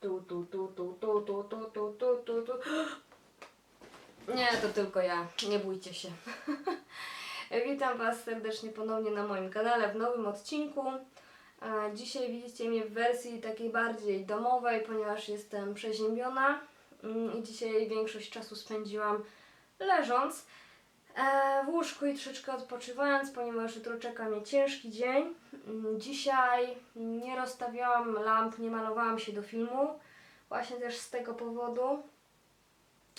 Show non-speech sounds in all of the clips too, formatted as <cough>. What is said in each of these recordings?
Tu, tu, tu, tu, tu, tu, tu, tu, tu, tu, tu. Nie, to tylko ja. Nie bójcie się. <laughs> Witam Was serdecznie ponownie na moim kanale w nowym odcinku. Dzisiaj widzicie mnie w wersji takiej bardziej domowej, ponieważ jestem przeziębiona mm, i dzisiaj większość czasu spędziłam leżąc w łóżku i troszeczkę odpoczywając, ponieważ jutro czeka mnie ciężki dzień. Mm, Dzisiaj nie rozstawiałam lamp, nie malowałam się do filmu, właśnie też z tego powodu,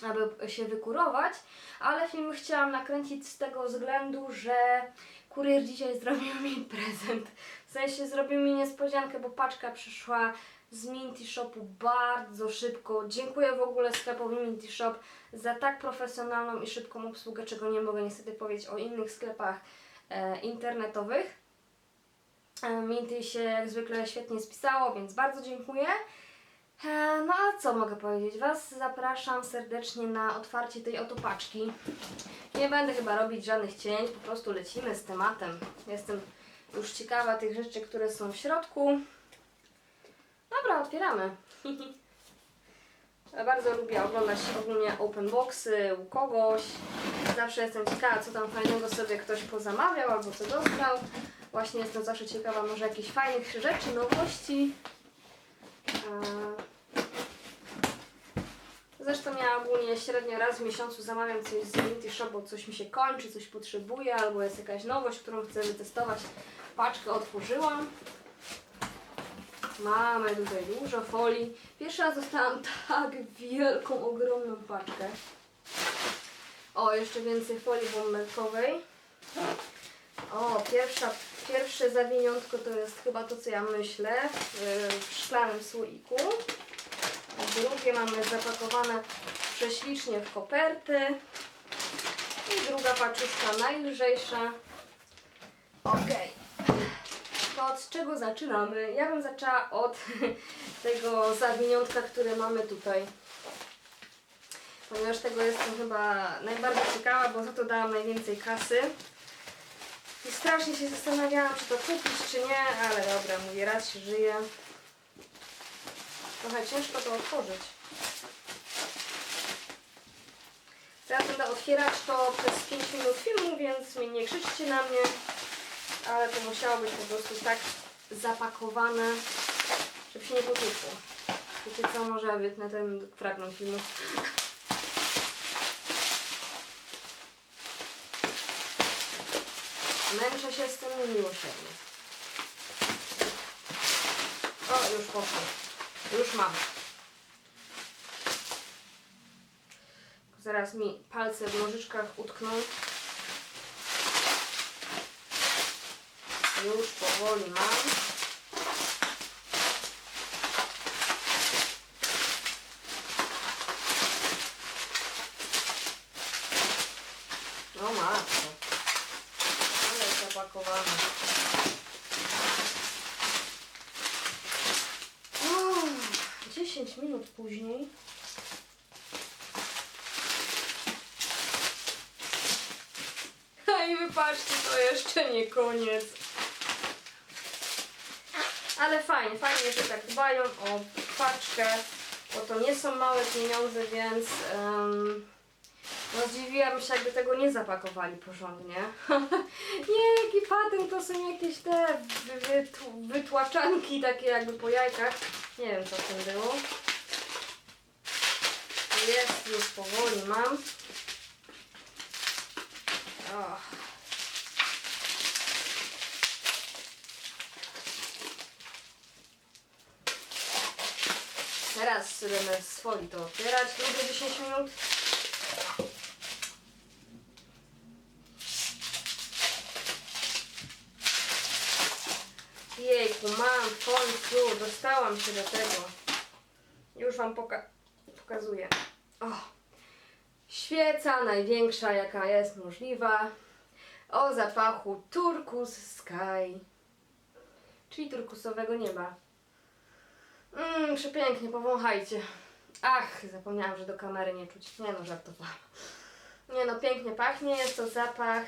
aby się wykurować, ale film chciałam nakręcić z tego względu, że kurier dzisiaj zrobił mi <laughs> prezent. W sensie zrobił mi niespodziankę, bo paczka przyszła z Minty Shopu bardzo szybko. Dziękuję w ogóle sklepowi Minty Shop za tak profesjonalną i szybką obsługę, czego nie mogę niestety powiedzieć o innych sklepach e, internetowych. E, Minty się jak zwykle świetnie spisało, więc bardzo dziękuję. E, No a co mogę powiedzieć? Was zapraszam serdecznie na otwarcie tej oto paczki. Nie będę chyba robić żadnych cięć, po prostu lecimy z tematem. Jestem już ciekawa tych rzeczy, które są w środku. Otwieramy. Ja bardzo lubię oglądać ogólnie open boxy u kogoś. Zawsze jestem ciekawa, co tam fajnego sobie ktoś pozamawiał albo co dostał. Właśnie jestem zawsze ciekawa może jakichś fajnych rzeczy, nowości. Zresztą ja ogólnie średnio raz w miesiącu zamawiam coś z Unity Shop, bo coś mi się kończy, coś potrzebuję, albo jest jakaś nowość, którą chcę wytestować. Paczkę otworzyłam. Mamy tutaj dużo folii. Pierwszy raz dostałam tak wielką, ogromną paczkę. O, jeszcze więcej folii bąbelkowej. O, pierwsza, pierwsze zawiniątko to jest chyba to, co ja myślę, w, w szklanym słoiku. Drugie mamy zapakowane prześlicznie w koperty. I druga paczuszka najlżejsza. Okej. To od czego zaczynamy? Ja bym zaczęła od <laughs> tego zawiniątka, które mamy tutaj. Ponieważ tego jestem chyba najbardziej ciekawa, bo za to dałam najwięcej kasy. I strasznie się zastanawiałam, czy to kupić, czy nie, ale dobra, mówię, raz się żyje. Trochę ciężko to otworzyć. Teraz będę otwierać to przez 5 minut filmu, więc nie krzyczcie na mnie, ale to musiało być po prostu tak zapakowane, żeby się nie potłukło. Wiecie co, może wytnę ten fragment filmu. Męczę się z tym miłosiernie. O, już poszło. Już mam. Zaraz mi palce w nożyczkach utkną. Już powoli mam. No matko. Ale zapakowane. O, 10 minut później. A i wypatrzcie, to jeszcze nie koniec. Ale fajnie, fajnie, że tak dbają o paczkę, bo to nie są małe pieniądze, więc um, no zdziwiłam się, jakby tego nie zapakowali porządnie. <laughs> nie, jaki patent, to są jakieś te wy, wytł- wytłaczanki takie jakby po jajkach. Nie wiem, co w tym było. Jest, już powoli mam. Teraz będę z to otwierać. Drugie 10 minut. Jejku, mam w końcu, dostałam się do tego. Już Wam poka pokazuję. O, świeca największa jaka jest możliwa. O zapachu Turkus Sky. Czyli turkusowego nieba. Mmm, przepięknie, powąchajcie. Ach, zapomniałam, że do kamery nie czuć. Nie no, żartowałam. Nie no, pięknie pachnie, jest to zapach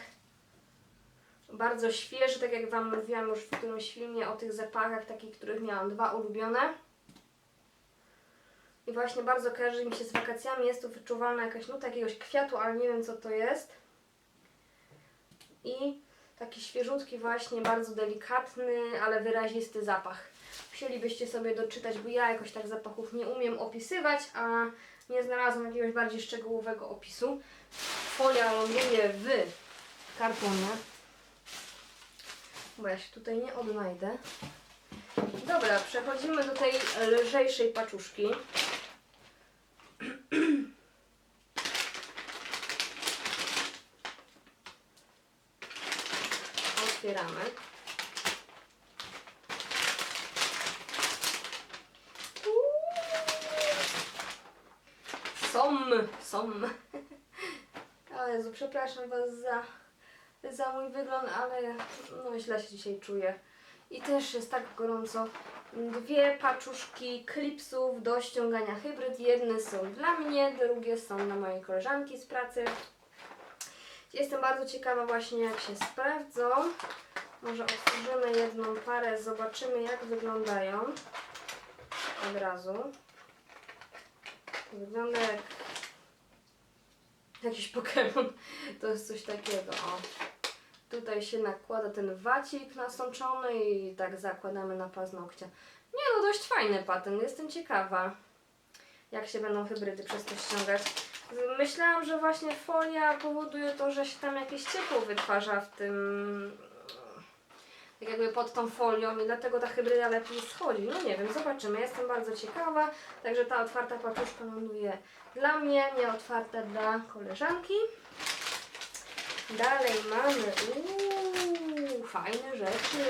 bardzo świeży, tak jak Wam mówiłam już w którymś filmie o tych zapachach, takich, których miałam dwa ulubione. I właśnie bardzo kojarzy mi się z wakacjami. Jest tu wyczuwalna jakaś nuta jakiegoś kwiatu, ale nie wiem co to jest. I taki świeżutki właśnie, bardzo delikatny, ale wyrazisty zapach. Musielibyście sobie doczytać, bo ja jakoś tak zapachów nie umiem opisywać, a nie znalazłam jakiegoś bardziej szczegółowego opisu. Folia ląduje w kartonie, bo ja się tutaj nie odnajdę. Dobra, przechodzimy do tej lżejszej paczuszki. <clears throat> Otwieramy. Som. <laughs> O Jezu, przepraszam Was za, za mój wygląd, ale no źle się dzisiaj czuję. I też jest tak gorąco. Dwie paczuszki klipsów do ściągania hybryd. Jedne są dla mnie, drugie są dla mojej koleżanki z pracy. Jestem bardzo ciekawa właśnie jak się sprawdzą. Może otworzymy jedną parę, zobaczymy jak wyglądają. Od razu. Wygląda jak jakiś Pokémon. <laughs> To jest coś takiego. O. Tutaj się nakłada ten wacik nasączony i tak zakładamy na paznokcie. Nie no, dość fajny patent. Jestem ciekawa, jak się będą hybrydy przez to ściągać. Myślałam, że właśnie folia powoduje to, że się tam jakieś ciepło wytwarza w tym tak jakby pod tą folią i dlatego ta hybryda lepiej schodzi. No nie wiem, zobaczymy. Jestem bardzo ciekawa. Także ta otwarta paczuszka ląduje dla mnie, nie otwarta dla koleżanki. Dalej mamy uuu, fajne rzeczy.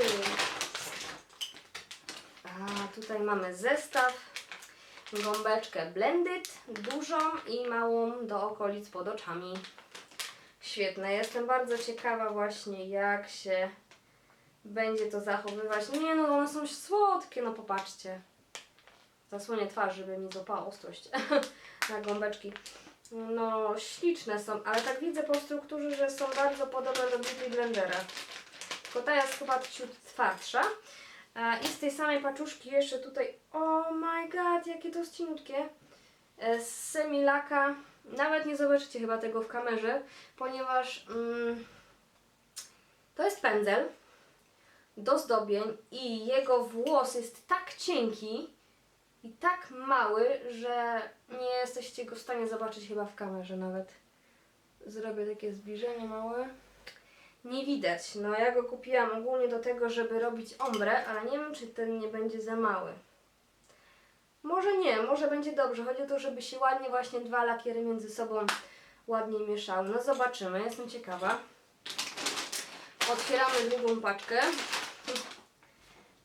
A tutaj mamy zestaw, gąbeczkę blended, dużą i małą do okolic pod oczami. Świetne, jestem bardzo ciekawa właśnie jak się będzie to zachowywać. Nie no, one są słodkie, no popatrzcie. Zasłonię twarz, żeby mi złapała ostrość <laughs> na gąbeczki. No, śliczne są, ale tak widzę po strukturze, że są bardzo podobne do Beauty Blendera. Tylko ta jest chyba ciut twardsza. A, I z tej samej paczuszki jeszcze tutaj, oh my god, jakie to jest cieniutkie. E, Z Semilaka, nawet nie zobaczycie chyba tego w kamerze, ponieważ mm, to jest pędzel do zdobień i jego włos jest tak cienki i tak mały, że nie jesteście go w stanie zobaczyć chyba w kamerze nawet. Zrobię takie zbliżenie małe. Nie widać. No ja go kupiłam ogólnie do tego, żeby robić ombre, ale nie wiem czy ten nie będzie za mały. Może nie, może będzie dobrze. Chodzi o to, żeby się ładnie właśnie dwa lakiery między sobą ładnie mieszały. No zobaczymy, jestem ciekawa. Otwieramy drugą paczkę.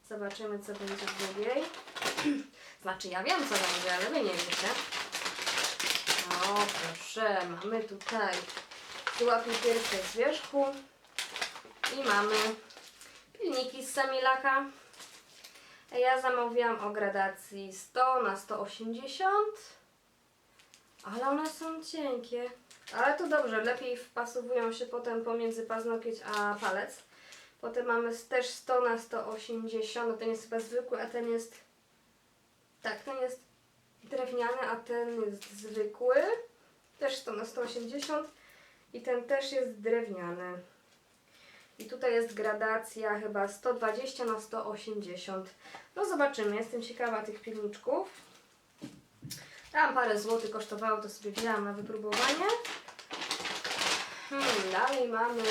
Zobaczymy, co będzie w drugiej. <clears throat> Znaczy, ja wiem, co będzie, ale wy nie wiecie. O, proszę, mamy tutaj pułapy pierwsze z wierzchu i mamy pilniki z Semilaka. Ja zamówiłam o gradacji 100 na 180, ale one są cienkie. Ale to dobrze, lepiej wpasowują się potem pomiędzy paznokieć a palec. Potem mamy też 100 na 180, no ten jest chyba zwykły, a ten jest... Tak, ten jest drewniany, a ten jest zwykły. Też 100 na 180 i ten też jest drewniany. I tutaj jest gradacja chyba 120 na 180. No zobaczymy, jestem ciekawa tych pilniczków. Tam parę złotych kosztowało, to sobie wzięłam na wypróbowanie. Hmm, dalej mamy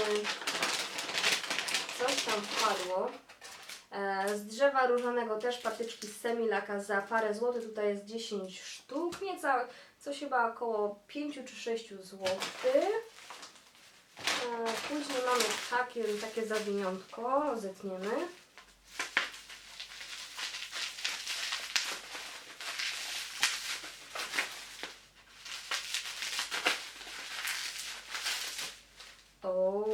coś tam wpadło. E, z drzewa różanego też patyczki z semilaka za parę złotych. Tutaj jest 10 sztuk, niecałe, coś chyba około 5 czy 6 złotych. E, później mamy takie, takie zawiniątko, zetniemy. O,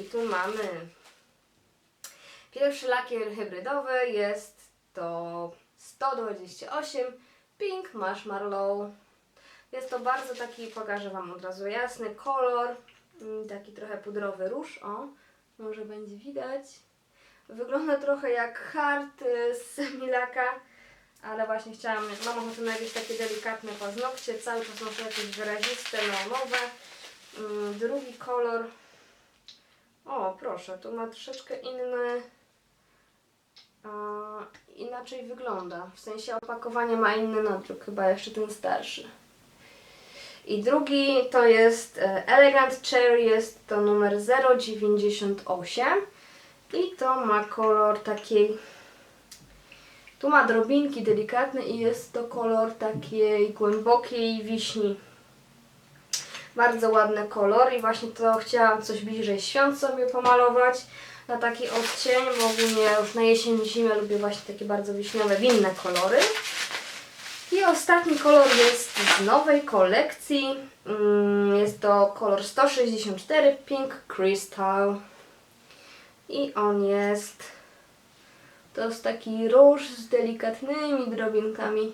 i tu mamy Pierwszy lakier hybrydowy jest to 128 Pink Marshmallow. Jest to bardzo taki, pokażę Wam od razu, jasny kolor, taki trochę pudrowy róż, o, może będzie widać. Wygląda trochę jak hart y, z Milaka, ale właśnie chciałam, mam ochotę na jakieś takie delikatne paznokcie, cały czas noszę jakieś wyraziste, neonowe. Mm, Drugi kolor, o proszę, tu ma troszeczkę inny, inaczej wygląda, w sensie opakowanie ma inny nadruk, chyba jeszcze ten starszy. I drugi to jest e, Elegant Cherry, jest to numer 098 i to ma kolor takiej tu ma drobinki delikatne i jest to kolor takiej głębokiej wiśni. Bardzo ładny kolor i właśnie to chciałam coś bliżej świąt sobie pomalować na taki odcień, bo ogólnie już na jesień, zimę lubię właśnie takie bardzo wiśniowe, winne kolory. I ostatni kolor jest z nowej kolekcji. Mm, Jest to kolor 164 Pink Crystal. I on jest to jest taki róż z delikatnymi drobinkami.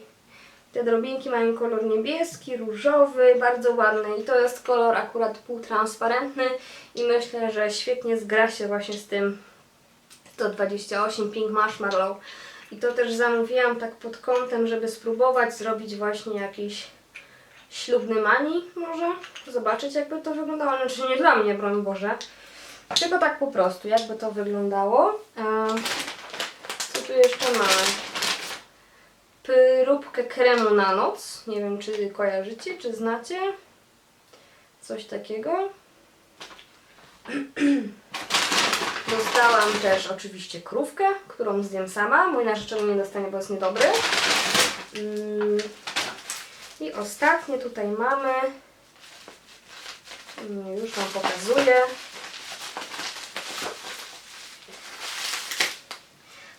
Te drobinki mają kolor niebieski, różowy, bardzo ładny i to jest kolor akurat półtransparentny i myślę, że świetnie zgra się właśnie z tym 128 Pink Marshmallow. I to też zamówiłam tak pod kątem, żeby spróbować zrobić właśnie jakiś ślubny mani może. Zobaczyć jakby to wyglądało. Znaczy nie dla mnie, broń Boże. Tylko tak po prostu, jakby to wyglądało. Co tu jeszcze mamy? Próbkę kremu na noc. Nie wiem, czy kojarzycie, czy znacie. Coś takiego. <clears throat> Dostałam też oczywiście krówkę, którą zjem sama. Mój narzeczony nie dostanie, bo jest niedobry. Mm. I ostatnie tutaj mamy. Mm, Już Wam pokazuję.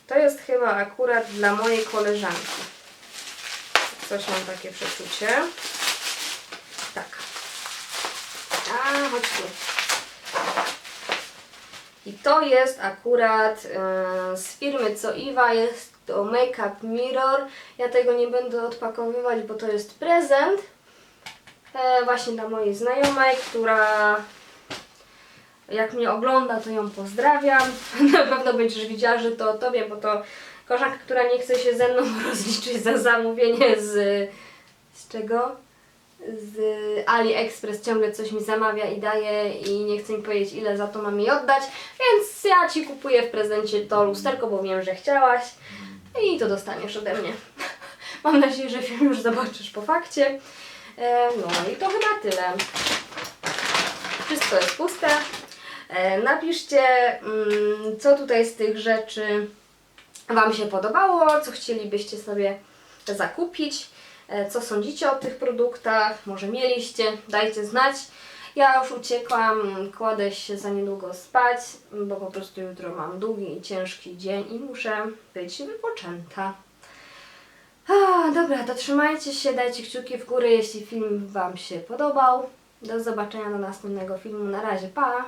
To jest chyba akurat dla mojej koleżanki. Coś mam takie przeczucie. Tak. A, chodź tu. I to jest akurat e, z firmy Co Iwa, jest to Makeup Mirror. Ja tego nie będę odpakowywać, bo to jest prezent. E, właśnie dla mojej znajomej, która jak mnie ogląda, to ją pozdrawiam. <laughs> Na pewno będziesz widziała, że to tobie, bo to koleżanka, która nie chce się ze mną <laughs> rozliczyć za zamówienie z... z czego? Z AliExpress ciągle coś mi zamawia i daje i nie chce mi powiedzieć ile za to mam jej oddać, więc ja Ci kupuję w prezencie to lusterko, bo wiem, że chciałaś i to dostaniesz ode mnie. <laughs> Mam nadzieję, że film już zobaczysz po fakcie. E, No i to chyba tyle. Wszystko jest puste. E, Napiszcie, mm, co tutaj z tych rzeczy Wam się podobało, co chcielibyście sobie zakupić, e, co sądzicie o tych produktach, może mieliście, dajcie znać. Ja już uciekłam, kładę się za niedługo spać, bo po prostu jutro mam długi i ciężki dzień i muszę być wypoczęta. A, dobra, to trzymajcie się, dajcie kciuki w górę, jeśli film Wam się podobał. Do zobaczenia do następnego filmu. Na razie, pa!